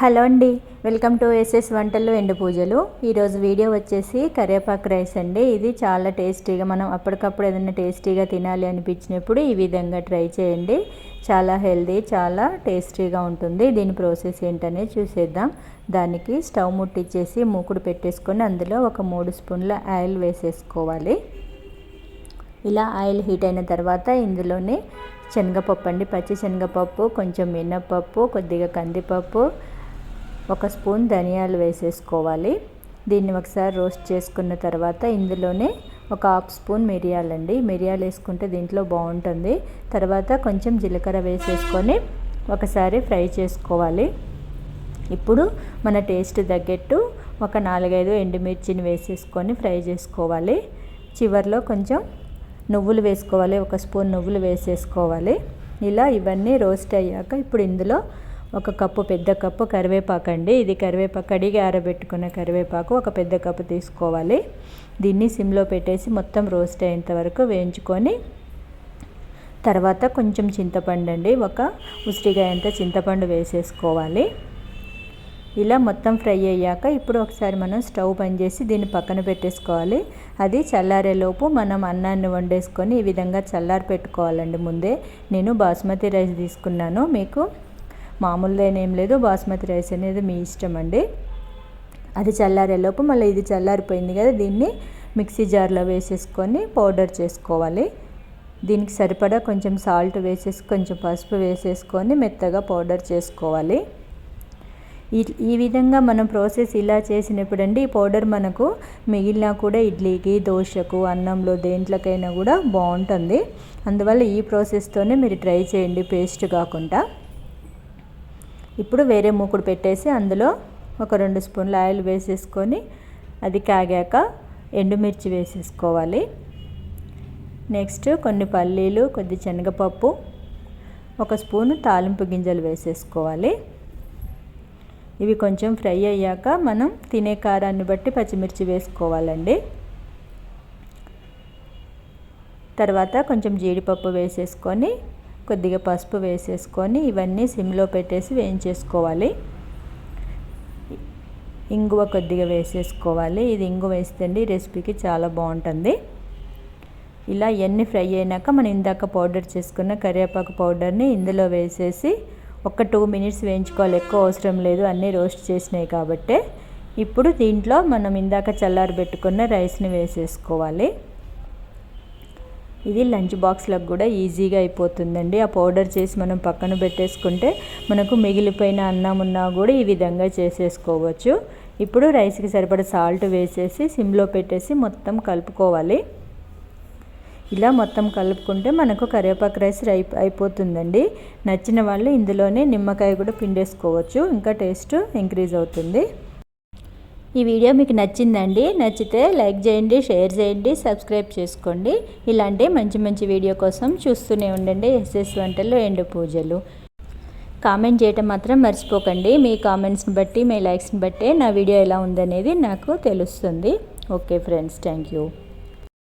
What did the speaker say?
Hello అండి welcome to SS వంటలు ఎండు పూజలు. ఈరోజు వీడియో వచ్చేసి కరివేపాకు రైస్ అండి. ఇది చాలా టేస్టీగా మనం అప్పటికప్పుడు ఏదైనా టేస్టీగా తినాలి అనిపించినప్పుడు ఈ విధంగా ట్రై చేయండి. చాలా హెల్దీ చాలా టేస్టీగా ఉంటుంది. దీని ప్రాసెస్ ఏంటనే చూసేద్దాం. దానికి స్టవ్ ముట్టించేసి మూకుడు పెట్టేసుకొని అందులో ఒక మూడు స్పూన్ల ఆయిల్ వేసేసుకోవాలి. ఇలా ఆయిల్ హీట్ అయిన తర్వాత ఇందులోనే శనగపప్పు అండి. పచ్చి శనగపప్పు కొంచెం మినప్పప్పు కొద్దిగా కందిపప్పు ఒక స్పూన్ ధనియాలు వేసేసుకోవాలి. దీన్ని ఒకసారి రోస్ట్ చేసుకున్న తర్వాత ఇందులోనే ఒక హాఫ్ స్పూన్ మిరియాలండి మిరియాలు వేసుకుంటే దీంట్లో బాగుంటుంది. తర్వాత కొంచెం జీలకర్ర వేసేసుకొని ఒకసారి ఫ్రై చేసుకోవాలి. ఇప్పుడు మన టేస్ట్ తగ్గట్టు ఒక నాలుగైదు ఎండుమిర్చిని వేసేసుకొని ఫ్రై చేసుకోవాలి. చివరిలో కొంచెం నువ్వులు వేసుకోవాలి. ఒక స్పూన్ నువ్వులు వేసేసుకోవాలి. ఇలా ఇవన్నీ రోస్ట్ అయ్యాక ఇప్పుడు ఇందులో ఒక కప్పు పెద్ద కప్పు కరివేపాకు అండి. ఇది కరివేపాకు కడిగి ఆరబెట్టుకున్న కరివేపాకు ఒక పెద్ద కప్పు తీసుకోవాలి. దీన్ని సిమ్లో పెట్టేసి మొత్తం రోస్ట్ అయ్యేంత వరకు వేయించుకొని తర్వాత కొంచెం చింతపండు అండి. ఒక ఉసిరిగాయంత చింతపండు వేసేసుకోవాలి. ఇలా మొత్తం ఫ్రై అయ్యాక ఇప్పుడు ఒకసారి మనం స్టవ్ బంద్ చేసి దీన్ని పక్కన పెట్టేసుకోవాలి. అది చల్లారేలోపు మనం అన్నాన్ని వండేసుకొని ఈ విధంగా చల్లారి పెట్టుకోవాలండి ముందే. నేను బాస్మతి రైస్ తీసుకున్నాను. మీకు మామూలుగా ఏం లేదు. బాస్మతి రైస్ అనేది మీ ఇష్టం అండి. అది చల్లారేలోపు మళ్ళీ ఇది చల్లారిపోయింది కదా దీన్ని మిక్సీ జార్లో వేసేసుకొని పౌడర్ చేసుకోవాలి. దీనికి సరిపడా కొంచెం సాల్ట్ వేసేసి కొంచెం పసుపు వేసేసుకొని మెత్తగా పౌడర్ చేసుకోవాలి. ఈ విధంగా మనం ప్రాసెస్ ఇలా చేసినప్పుడండి ఈ పౌడర్ మనకు మిగిలిన కూడా ఇడ్లీకి దోశకు అన్నంలో దేంట్లోకైనా కూడా బాగుంటుంది. అందువల్ల ఈ ప్రాసెస్తోనే మీరు ట్రై చేయండి పేస్ట్ కాకుండా. ఇప్పుడు వేరే మూకుడు పెట్టేసి అందులో ఒక రెండు స్పూన్ల ఆయిల్ వేసేసుకొని అది కాగాక ఎండుమిర్చి వేసేసుకోవాలి. నెక్స్ట్ కొన్ని పల్లీలు కొద్ది శనగపప్పు ఒక స్పూను తాలింపు గింజలు వేసేసుకోవాలి. ఇవి కొంచెం ఫ్రై అయ్యాక మనం తినే కారాన్ని బట్టి పచ్చిమిర్చి వేసుకోవాలండి. తర్వాత కొంచెం జీడిపప్పు వేసేసుకొని కొద్దిగా పసుపు వేసేసుకొని ఇవన్నీ సిమ్లో పెట్టేసి వేయించేసుకోవాలి. ఇంగువ కొద్దిగా వేసేసుకోవాలి. ఇది ఇంగువ వేస్తే రెసిపీకి చాలా బాగుంటుంది. ఇలా ఎన్ని ఫ్రై అయినాక మనం ఇందాక పౌడర్ చేసుకున్న కరివేపాకు పౌడర్ని ఇందులో వేసేసి ఒక టూ మినిట్స్ వేయించుకోవాలి. ఎక్కువ అవసరం లేదు. అన్నీ రోస్ట్ చేసినాయి కాబట్టి. ఇప్పుడు దీంట్లో మనం ఇందాక చల్లారి పెట్టుకున్న రైస్ని వేసేసుకోవాలి. ఇది లంచ్ బాక్స్లకు కూడా ఈజీగా అయిపోతుందండి. ఆ పౌడర్ చేసి మనం పక్కన పెట్టేసుకుంటే మనకు మిగిలిపోయిన అన్నం ఉన్నా కూడా ఈ విధంగా చేసేసుకోవచ్చు. ఇప్పుడు రైస్కి సరిపడ సాల్ట్ వేసేసి సిమ్లో పెట్టేసి మొత్తం కలుపుకోవాలి. ఇలా మొత్తం కలుపుకుంటే మనకు కరివేపాకు రైస్ అయిపోతుందండి. నచ్చిన వాళ్ళు ఇందులోనే నిమ్మకాయ కూడా పిండేసుకోవచ్చు. ఇంకా టేస్ట్ ఇంక్రీజ్ అవుతుంది. ఈ వీడియో మీకు నచ్చిందండి నచ్చితే లైక్ చేయండి షేర్ చేయండి సబ్స్క్రైబ్ చేసుకోండి. ఇలాంటి మంచి మంచి వీడియో కోసం చూస్తూనే ఉండండి ఎస్ఎస్ వంటలు ఎండు పూజలు. కామెంట్ చేయటం మాత్రం మర్చిపోకండి. మీ కామెంట్స్ని బట్టి మీ లైక్స్ని బట్టి నా వీడియో ఎలా ఉందనేది నాకు తెలుస్తుంది. Okay friends thank you.